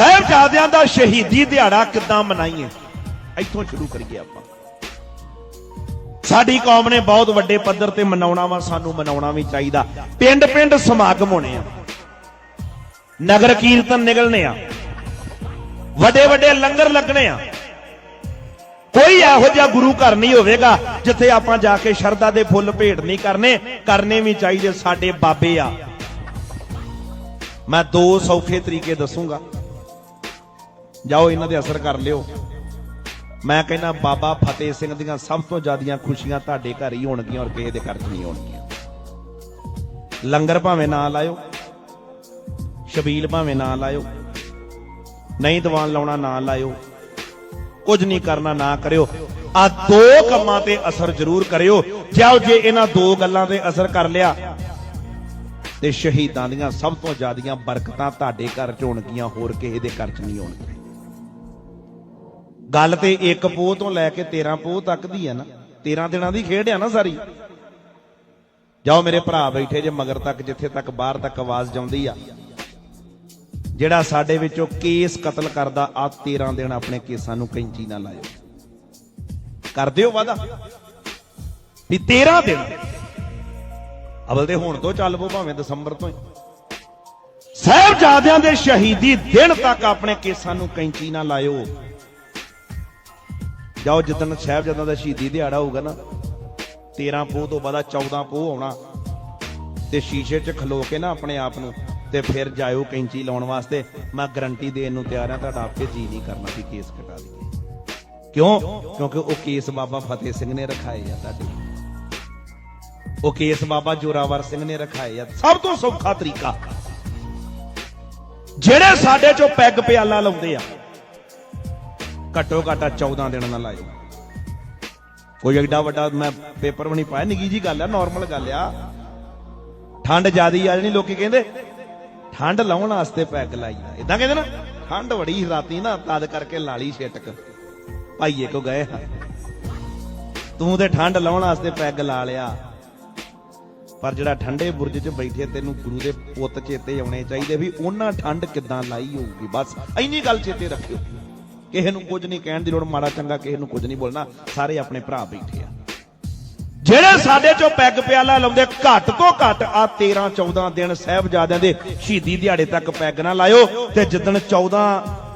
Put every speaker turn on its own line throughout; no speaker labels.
ਸਾਹਿਬਜ਼ਾਦਿਆਂ ਦਾ ਸ਼ਹੀਦੀ ਦਿਹਾੜਾ ਕਿੱਦਾਂ ਮਨਾਈਏ? ਇੱਥੋਂ ਸ਼ੁਰੂ ਕਰੀਏ ਆਪਾਂ। ਸਾਡੀ ਕੌਮ ਨੇ ਬਹੁਤ ਵੱਡੇ ਪੱਧਰ ਤੇ ਮਨਾਉਣਾ ਵਾ, ਸਾਨੂੰ ਮਨਾਉਣਾ ਵੀ ਚਾਹੀਦਾ। ਪਿੰਡ ਪਿੰਡ ਸਮਾਗਮ ਹੋਣੇ ਆ। ਨਗਰ ਕੀਰਤਨ ਨਿਕਲਣੇ ਆ। ਵੱਡੇ ਵੱਡੇ ਲੰਗਰ ਲੱਗਣੇ ਆ। ਕੋਈ ਇਹੋ ਜਿਹਾ ਗੁਰੂ ਘਰ ਨਹੀਂ ਹੋਵੇਗਾ, ਜਿੱਥੇ ਆਪਾਂ ਜਾ ਕੇ ਸ਼ਰਧਾ ਦੇ ਫੁੱਲ ਭੇਟ ਨਹੀਂ ਕਰਨੇ ਕਰਨੇ ਵੀ ਚਾਹੀਦੇ ਸਾਡੇ ਬਾਬੇ ਆ। ਮੈਂ ਦੋ ਸੌਖੇ ਤਰੀਕੇ ਦੱਸੂਗਾ। ਜਾਓ ਇਹਨਾਂ ਦੇ ਅਸਰ ਕਰ ਲਿਓ। ਮੈਂ ਕਹਿੰਦਾ, ਬਾਬਾ ਫਤਿਹ ਸਿੰਘ ਦੀਆਂ ਸਭ ਤੋਂ ਜ਼ਿਆਦੀਆਂ ਖੁਸ਼ੀਆਂ ਤੁਹਾਡੇ ਘਰ ਹੀ ਹੋਣਗੀਆਂ ਔਰ ਕਿਸੇ ਦੇ ਘਰ 'ਚ ਨਹੀਂ ਹੋਣਗੀਆਂ। ਲੰਗਰ ਭਾਵੇਂ ਨਾ ਲਾਇਓ, ਸ਼ਬੀਲ ਭਾਵੇਂ ਨਾ ਲਾਇਓ, ਨਹੀਂ ਦੀਵਾਨ ਲਾਉਣਾ ਨਾ ਲਾਇਓ, ਕੁਝ ਨਹੀਂ ਕਰਨਾ ਨਾ ਕਰਿਓ। ਆ ਦੋ ਕੰਮਾਂ ਤੇ ਅਸਰ ਜ਼ਰੂਰ ਕਰਿਓ। ਜਾਓ ਜੇ ਇਹਨਾਂ ਦੋ ਗੱਲਾਂ ਤੇ ਅਸਰ ਕਰ ਲਿਆ, ਤੇ ਸ਼ਹੀਦਾਂ ਦੀਆਂ ਸਭ ਤੋਂ ਜ਼ਿਆਦੀਆਂ ਬਰਕਤਾਂ ਤੁਹਾਡੇ ਘਰ 'ਚ ਹੋਣਗੀਆਂ, ਹੋਰ ਕਿਸੇ ਦੇ ਘਰ 'ਚ ਨਹੀਂ ਹੋਣਗੀਆਂ। ਗੱਲ ਤੇ ਇੱਕ ਪੋਹ ਤੋਂ ਲੈ ਕੇ 13 ਪੋਹ ਤੱਕ ਦੀ ਆ ਨਾ 13 ਦਿਨਾਂ ਦੀ ਖੇਡ ਆ ਨਾ ਸਾਰੀ। ਜਾਓ ਮੇਰੇ ਭਰਾ ਬੈਠੇ ਜੇ ਮਗਰ ਤੱਕ, ਜਿੱਥੇ ਤੱਕ ਬਾਹਰ ਤੱਕ ਆਵਾਜ਼ ਜਾਂਦੀ ਆ। ਜਿਹੜਾ ਸਾਡੇ ਵਿੱਚੋਂ ਕੇਸ ਕਤਲ ਕਰਦਾ, ਆ 13 ਦਿਨ ਆਪਣੇ ਕੇਸਾਂ ਨੂੰ ਕੈਂਚੀ ਨਾ ਲਾਇਓ। ਕਰ ਦਿਓ ਵਾਦਾ ਵੀ 13 ਦਿਨ। ਅਵਲ ਦੇ ਹੁਣ ਤੋਂ ਚੱਲ ਪੋ ਭਾਵੇਂ ਦਸੰਬਰ ਤੋਂ ਹੀ। ਸਾਹਿਬਜ਼ਾਦਿਆਂ ਦੇ ਸ਼ਹੀਦੀ ਦਿਨ ਤੱਕ ਆਪਣੇ ਕੇਸਾਂ ਨੂੰ ਕੈਂਚੀ ਨਾ ਲਾਇਓ। ਜਾਓ ਜਿੱਦਣ ਸਾਹਿਬਜ਼ਾਦਿਆਂ ਦਾ ਸ਼ਹੀਦੀ ਦਿਹਾੜਾ ਹੋਊਗਾ ਨਾ 13 ਪੋਹ ਤੋਂ ਬਾਅਦ 14 ਪੋਹ ਆਉਣਾ। ਤੇ ਸ਼ੀਸ਼ੇ 'ਚ ਖਲੋ ਕੇ ਨਾ ਆਪਣੇ ਆਪ ਨੂੰ ਤੇ ਫਿਰ ਜਾਇਓ ਕੈਂਚੀ ਲਾਉਣ ਵਾਸਤੇ। ਮੈਂ ਗਰੰਟੀ ਦੇਣ ਨੂੰ ਤਿਆਰ ਹਾਂ ਤੁਹਾਡਾ ਆਪੇ ਜੀ ਨਹੀਂ ਕਰਨਾ ਵੀ ਕੇਸ ਕਟਾ ਦਈਏ। ਕਿਉਂ? ਕਿਉਂਕਿ ਉਹ ਕੇਸ ਬਾਬਾ ਫਤਿਹ ਸਿੰਘ ਨੇ ਰਖਾਏ ਆ ਤੁਹਾਡੇ ਉਹ ਕੇਸ ਬਾਬਾ ਜੋਰਾਵਰ ਸਿੰਘ ਨੇ ਰਖਾਏ ਆ। ਸਭ ਤੋਂ ਸੌਖਾ ਤਰੀਕਾ। ਜਿਹੜੇ ਸਾਡੇ ਚੋਂ ਪੈਗ ਪਿਆਲਾ ਲਾਉਂਦੇ ਆ ਘੱਟੋ ਘੱਟ 14 ਦਿਨ ਨਾ ਲਾਇਓ। ਕੋਈ ਐਡਾ ਵੱਡਾ ਮੈਂ ਪੇਪਰ ਵੀ ਨਹੀਂ ਪਾਇਆ, ਨਿੱਕੀ ਜੀ ਗੱਲ ਆ ਨਾਰਮਲ ਗੱਲ ਆ। ਠੰਡ ਜਿਆਦੀ ਆ ਜਣੀ ਲੋਕੀ ਕਹਿੰਦੇ, ਠੰਡ ਲਾਉਣ ਵਾਸਤੇ ਪੈਗ ਲਾਈ ਇਦਾਂ ਕਹਿੰਦੇ ਨਾ, ਠੰਡ ਬੜੀ ਰਾਤੀ ਨਾ, ਤਦ ਕਰਕੇ ਲਾਲੀ ਛਿਟਕ। ਭਾਈਏ ਕੋ ਗਏ ਤੂੰ ਤੇ ਠੰਡ ਲਾਉਣ ਵਾਸਤੇ ਪੈਗ ਲਾ ਲਿਆ। ਪਰ ਜਿਹੜਾ ਠੰਡੇ ਬੁਰਜ 'ਚ ਬੈਠੇ, ਤੈਨੂੰ ਗੁਰੂ ਦੇ ਪੁੱਤ ਚੇਤੇ ਆਉਣੇ ਚਾਹੀਦੇ ਵੀ ਉਹਨਾਂ ਠੰਡ ਕਿੱਦਾਂ ਲਾਈ ਹੋਊਗੀ। ਬਸ, ਇੰਨੀ ਗੱਲ ਚੇਤੇ ਰੱਖਿਓ। ਕਿਸੇ ਨੂੰ ਕੁਝ ਨਹੀਂ ਕਹਿਣ ਦੀ ਲੋੜ, ਮਾੜਾ ਚੰਗਾ ਕਿਸੇ ਨੂੰ ਕੁਝ ਨਹੀਂ ਬੋਲਣਾ, ਸਾਰੇ ਆਪਣੇ ਭਰਾ ਬੈਠੇ ਆ। ਜਿਹੜੇ ਸਾਡੇ ਚੋਂ ਪੈਗ ਪਿਆਲਾ ਲਾਉਂਦੇ, ਘੱਟ ਤੋਂ ਘੱਟ ਆ 13 14 ਦਿਨ ਸਾਹਿਬਜ਼ਾਦਿਆਂ ਦੇ ਸ਼ਹੀਦੀ ਦਿਹਾੜੇ ਤੱਕ ਪੈਗ ਨਾ ਲਾਇਓ, ਤੇ ਜਿੱਦਣ 14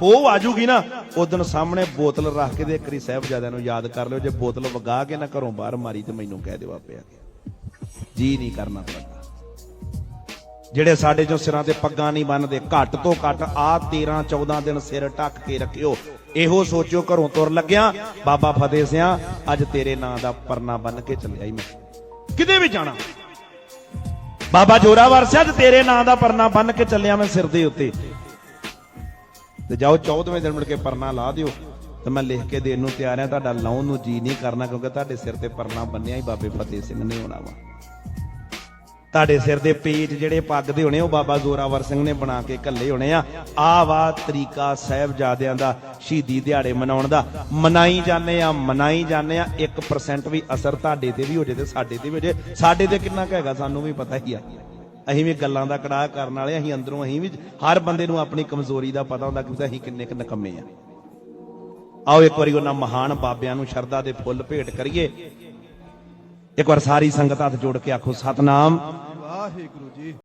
ਪੋਹ ਆਜੂਗੀ ਨਾ ਉਦੋਂ ਸਾਹਮਣੇ ਬੋਤਲ ਰੱਖ ਕੇ ਦੇ ਕਰੀ ਸਾਹਿਬਜ਼ਾਦਿਆਂ ਨੂੰ ਯਾਦ ਕਰ ਲਿਓ, ਜੇ ਬੋਤਲ ਵਗਾ ਕੇ ਨਾ ਘਰੋਂ ਬਾਹਰ ਮਾਰੀ ਤੇ ਮੈਨੂੰ ਕਹਿ ਦਿਓ ਆਪੇ ਆ ਕੇ। ਜੀ ਨਹੀਂ ਕਰਨਾ ਤੁਹਾਡਾ ਜਿਹੜੇ ਸਾਡੇ ਚੋਂ ਸਿਰਾਂ ਤੇ ਪੱਗਾਂ ਨਹੀਂ ਬੰਨਦੇ, ਘੱਟ ਤੋਂ ਘੱਟ ਆ 13 14 ਦਿਨ ਸਿਰ ਢੱਕ ਕੇ ਰੱਖਿਓ ਇਹੋ ਸੋਚਿਓ ਘਰੋਂ ਤੁਰ ਲੱਗਿਆ। ਬਾਬਾ ਫਤਿਹ ਸਿਆ, ਅੱਜ ਤੇਰੇ ਨਾਂ ਦਾ ਪਰਨਾ ਬੰਨ ਕੇ ਚੱਲਿਆ ਹੀ ਮੈਂ। ਕਿਤੇ ਵੀ ਜਾਣਾ। ਬਾਬਾ ਜੋਰਾਵਰ ਸਿਆ ਅੱਜ ਤੇਰੇ ਨਾਂ ਦਾ ਪਰਨਾ ਬੰਨ ਕੇ ਚੱਲਿਆ ਮੈਂ ਸਿਰ ਦੇ ਉੱਤੇ। ਤੇ ਜਾਓ 14ਵੇਂ ਦਿਨ ਮੁੜ ਕੇ ਪਰਨਾ ਲਾ ਦਿਓ। ਤੇ ਮੈਂ ਲਿਖ ਕੇ ਦੇਣ ਨੂੰ ਤਿਆਰ ਆ, ਤੁਹਾਡਾ ਲਾਉਣ ਨੂੰ ਜੀ ਨਹੀਂ ਕਰਨਾ, ਕਿਉਂਕਿ ਤੁਹਾਡੇ ਸਿਰ ਤੇ ਪਰਨਾ ਬੰਨਿਆ ਹੀ ਬਾਬੇ ਫਤਿਹ ਸਿੰਘ ਨੇ ਹੋਣਾ ਵਾ। ਤੁਹਾਡੇ ਸਿਰ ਦੇ ਪੇਜ ਜਿਹੜੇ ਪੱਗ ਦੇ ਹੋਣੇ, ਉਹ ਬਾਬਾ ਜ਼ੋਰਾਵਰ ਸਿੰਘ ਨੇ ਬਣਾ ਕੇ ਕੱਲੇ ਹੋਣੇ ਆ। ਆ ਵਾ ਤਰੀਕਾ ਸਾਹਿਬਜ਼ਾਦਿਆਂ ਦਾ, ਸ਼ਹੀਦੀ ਦਿਹਾੜੇ ਮਨਾਉਣ ਦਾ। ਮਨਾਈ ਜਾਂਦੇ ਆ, ਮਨਾਈ ਜਾਂਦੇ ਆ 1% ਵੀ ਅਸਰ ਤੁਹਾਡੇ ਤੇ ਵੀ ਹੋ ਜੇ ਤੇ ਸਾਡੇ ਤੇ ਵੀ ਹੋ ਜੇ ਸਾਡੇ ਤੇ ਕਿੰਨਾ ਕੁ ਹੈਗਾ, ਸਾਨੂੰ ਵੀ ਪਤਾ ਹੀ ਆ। ਅਸੀਂ ਵੀ ਗੱਲਾਂ ਦਾ ਕੜਾਹ ਕਰਨ ਵਾਲੇ ਅਸੀਂ ਅੰਦਰੋਂ ਅਸੀਂ ਵੀ, ਹਰ ਬੰਦੇ ਨੂੰ ਆਪਣੀ ਕਮਜ਼ੋਰੀ ਦਾ ਪਤਾ ਹੁੰਦਾ ਕਿ ਅਸੀਂ ਕਿੰਨੇ ਕੁ ਨਕਮੇ ਆ। ਆਓ ਇੱਕ ਵਾਰੀ ਉਹਨਾਂ ਮਹਾਨ ਬਾਬਿਆਂ ਨੂੰ ਸ਼ਰਧਾ ਦੇ ਫੁੱਲ ਭੇਟ ਕਰੀਏ। ਇੱਕ ਵਾਰ ਸਾਰੀ ਸੰਗਤ ਹੱਥ ਜੋੜ ਕੇ ਆਖੋ ਸਤਨਾਮ।
ਵਾਹਿਗੁਰੂ ਜੀ।